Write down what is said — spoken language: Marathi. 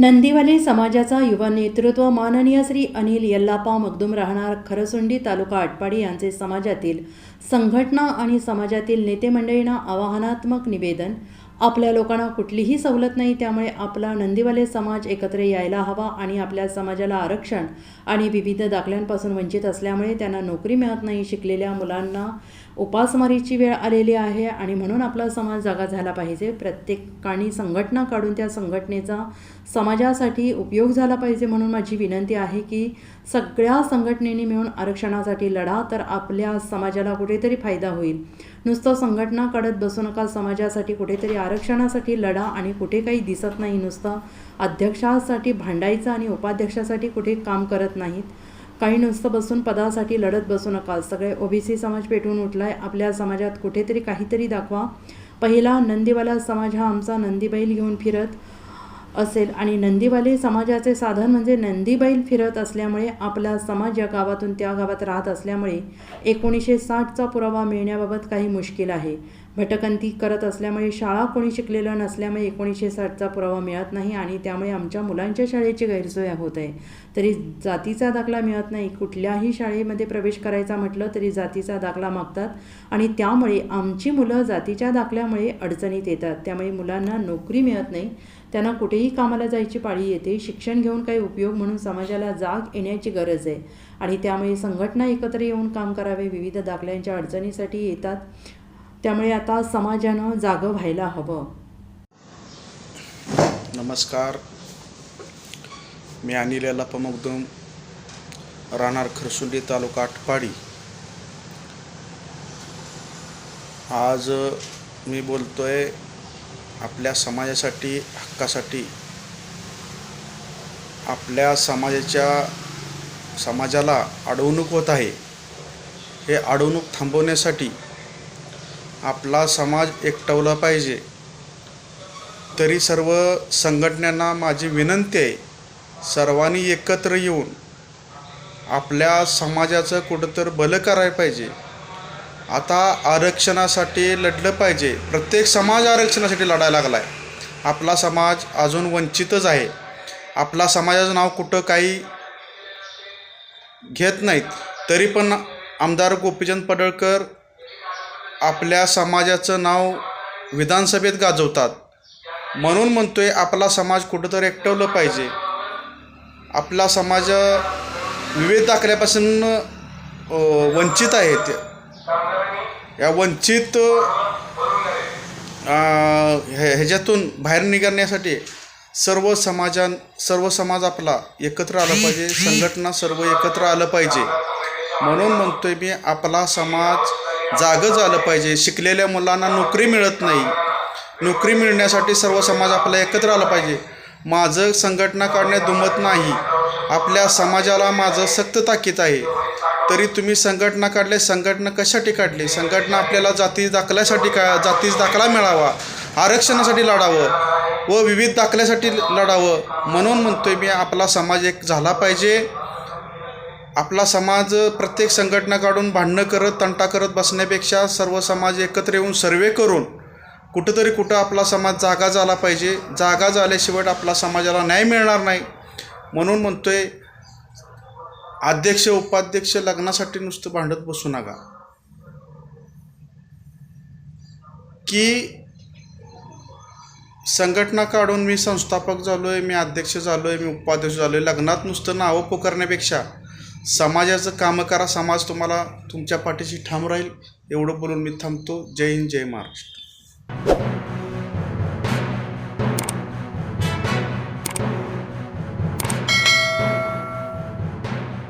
नंदीवाले समाजाचा युवा नेतृत्व माननीय श्री अनिल यल्लापा मगदूम राहणार खरसुंडी तालुका आटपाडी यांचे समाजातील संघटना आणि समाजातील नेते मंडळींना आवाहनात्मक निवेदन आपल्या लोकांना कुठलीही सवलत नाही त्यामुळे आपला नंदीवाले समाज एकत्र यायला हवा आणि आपल्या समाजाला आरक्षण आणि विविध दाखल्यांपासून वंचित असल्यामुळे त्यांना नोकरी मिळत नाही. शिकलेल्या मुलांना उपासमारीची वेळ आलेली आहे आणि म्हणून आपला समाज जागा झाला पाहिजे. प्रत्येकाने संघटना काढून त्या संघटनेचा समाजासाठी उपयोग झाला पाहिजे म्हणून माझी विनंती आहे की सगळ्या संघटनेने मिळून आरक्षणासाठी लढा तर आपल्या समाजाला कुठेतरी फायदा होईल. नुसतं संघटना काढत बसू नका समाजासाठी कुठेतरी आरक्षणासाठी लढा आणि कुठे काही दिसत नाही. नुसतं अध्यक्षासाठी भांडायचं आणि उपाध्यक्षासाठी कुठे काम करत नाहीत. काही नुसतं बसून पदासाठी लढत बसू नका सगळे ओबीसी समाज पेटून उठलाय. आपल्या समाजात कुठेतरी काहीतरी दाखवा. पहिला नंदीवाला समाज हा आमचा नंदीबैल घेऊन फिरत असेल. आणि नंदीवाले समाजाचे साधन म्हणजे नंदीबाईल फिरत असल्यामुळे आपला समाज या गावातून त्या गावात राहत असल्यामुळे एकोणीसशे साठचा पुरावा मिळण्याबाबत काही मुश्किल आहे. भटकंती करत असल्यामुळे शाळा कोणी शिकलेलं नसल्यामुळे एकोणीसशे साठचा पुरावा मिळत नाही आणि त्यामुळे आमच्या मुलांच्या शाळेची गैरसोय होत आहे. तरी जातीचा दाखला मिळत नाही. कुठल्याही शाळेमध्ये प्रवेश करायचा म्हटलं तरी जातीचा दाखला मागतात आणि त्यामुळे आमची मुलं जातीच्या दाखल्यामुळे अडचणीत येतात. त्यामुळे मुलांना नोकरी मिळत नाही. त्यांना कुठेही कामाला जायची पाळी येते. शिक्षण घेऊन काही उपयोग म्हणून समाजाला जाग येण्याची गरज आहे. आणि त्यामुळे संघटना एकत्र येऊन काम करावे. विविध दाखल्यांच्या अडचणीसाठी येतात. त्यामुळे आता समाजानं जागं व्हायला हवं. नमस्कार. मी अनिल यल्लाप्पा राहणार खरसुंडी तालुका आटपाडी. आज मी बोलतोय आपल्या समाजासाठी हक्कासाठी. आपल्या समाजाच्या समाजाला अडवणूक होत आहे. हे अडवणूक थांबवण्यासाठी आपला समाज एकटवला पाहिजे. तरी सर्व संघटनांना माझी विनंती आहे सर्वांनी एकत्र येऊन आपल्या समाजाचं कुठंतर भलं करायला पाहिजे. आता आरक्षणासाठी लढलं पाहिजे. प्रत्येक समाज आरक्षणासाठी लढायला लागला आहे आपला समाज अजून वंचितच आहे. आपला समाजाचं नाव कुठं काही घेत नाहीत. तरी पण आमदार गोपीचंद पडळकर आपल्या समाजाचं नाव विधानसभेत गाजवतात. म्हणून म्हणतोय आपला समाज कुठंतरी एकटवलं पाहिजे. आपला समाज विविध दाखल्यापासून वंचित आहेत. या वंचित हे- ह्याच्यातून बाहेर निघण्यासाठी सर्व समाजान सर्व समाज आपला एकत्र आला पाहिजे. संघटना सर्व एकत्र आलं पाहिजे. म्हणून म्हणतोय मी आपला समाज जागं झालं पाहिजे. शिकलेल्या मुलांना नोकरी मिळत नाही. नोकरी मिळण्यासाठी सर्व समाज आपला एकत्र आला पाहिजे. माझं संघटना काढण्यात दुमत नाही. आपल्या समाजाला माझं सक्त ताकीद आहे. तरी तुम्ही संघटना काढले संघटना कशासाठी काढली? संघटना आपल्याला जाती दाखल्यासाठी का जातीस दाखला मिळावा आरक्षणासाठी लढावं व विविध दाखल्यासाठी लढावं म्हणून म्हणतोय मी आपला समाज एक झाला पाहिजे. आपला समाज प्रत्येक संघटना काढून भांडणं करत तंटा करत बसण्यापेक्षा सर्व समाज एकत्र येऊन सर्वे करून कुठंतरी कुठं आपला समाज जागा झाला पाहिजे. जागा झाल्याशिवाय आपला समाजाला न्याय मिळणार नाही. म्हणून म्हणतोय अध्यक्ष उपाध्यक्ष लग्नासाठी नुसतं भांडत बसू नका. की संघटना काढून मी संस्थापक झालो आहे मी अध्यक्ष झालो आहे मी उपाध्यक्ष झालो आहे लग्नात नुसतं नावं पुकारण्यापेक्षा समाजाचं कामं करा समाज तुम्हाला तुमच्या पाठीशी ठाम राहील. एवढं बोलून मी थांबतो. जय हिंद जय महाराष्ट्र.